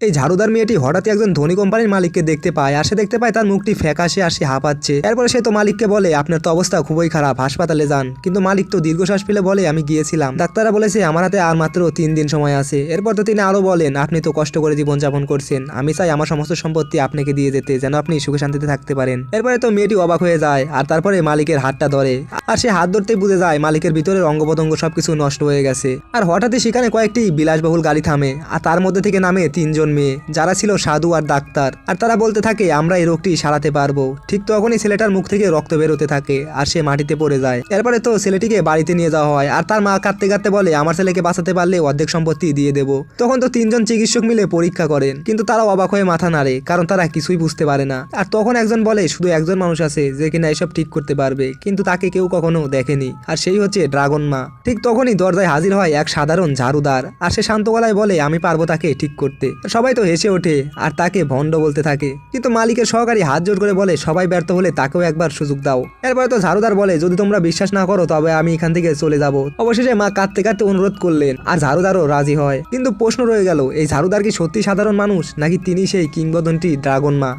এই ঝাড়ুদার মেয়েটি হঠাৎই একজন ধনী কোম্পানির মালিককে দেখতে পায় আর সে দেখতে পায় তার মুখটি ফ্যাকাশে আসে হাঁপাচ্ছে। এরপরে সে তো মালিককে বলে, আপনার তো অবস্থা খুবই খারাপ, হাসপাতালে যান। কিন্তু মালিক তো দীর্ঘশ্বাস ফেলে বলে, আমি গিয়েছিলাম। ডাক্তাররা বলেছে, আমার হাতে আর মাত্র তিন দিন সময় আছে। এরপর তো তিনি আরও বলেন, আপনি তো কষ্ট করে জীবনযাপন করছেন। আমি চাই আমার সমস্ত সম্পত্তি আপনাকে দিয়ে যেতে, যেন আপনি সুখে শান্তিতে থাকতে পারেন। এরপরে তো মেয়েটি অবাক হয়ে যায় আর তারপরে মালিকের হাতটা ধরে। আর সে হাত ধরতে বুঝে যায় মালিকের ভিতরের অঙ্গ প্রত্যঙ্গ সবকিছু নষ্ট হয়ে গেছে। আর হঠাৎই সেখানে কয়েকটি বিলাসবহুল গাড়ি থামে, আর তার মধ্যে থেকে নামে তিনজন মেয়ে, যারা ছিল সাধু আর ডাক্তার। আর তারা বলতে থাকে, আমরা এই রোগটি সারাতে পারব। ঠিক তখনই ছেলেটার মুখ থেকে রক্ত বেরোতে থাকে আর সে মাটিতে পড়ে যায়। এরপরে তো ছেলেটিকে বাড়িতে নিয়ে যাওয়া হয় আর তার মা কাঁদতে কাঁদতে বলে, আমার ছেলেকে বাঁচাতে পারলে অর্ধেক সম্পত্তি দিয়ে দেবো। তখন তো তিনজন চিকিৎসক মিলে পরীক্ষা করেন, কিন্তু তারা অবাক হয়ে মাথা নাড়ে, কারণ তারা কিছুই বুঝতে পারে না। আর তখন একজন বলে, শুধু একজন মানুষ আছে যে কিনা এসব ঠিক করতে পারবে। কিন্তু তাকে কেউ কখনো দেখেনি। আর সেই হচ্ছে ড্রাগন মা। ঠিক তখনই দরজায় হাজির হয় এক সাধারণ ঝাড়ুদার। আর সে শান্ত গলায় বলে, আমি পারব তাকে ঠিক করতে। সবাই তো হেসে ওঠে আর তাকে ভণ্ড বলতে থাকে। কিন্তু মালিকের সহকারী হাত জোর করে বলে, সবাই ব্যর্থ হলে তাকেও একবার সুযোগ দাও। এরপরে তো ঝাড়ুদার বলে, যদি তোমরা বিশ্বাস না করো, তবে আমি এখান থেকে চলে যাব। অবশেষে মা কাঁদতে কাঁদতে অনুরোধ করলেন, আর ঝাড়ুদারও রাজি হয়। কিন্তু প্রশ্ন রয়ে গেল, এই ঝাড়ুদার কি সত্যি সাধারণ মানুষ, নাকি তিনি সেই কিংবদন্তি ড্রাগন মা?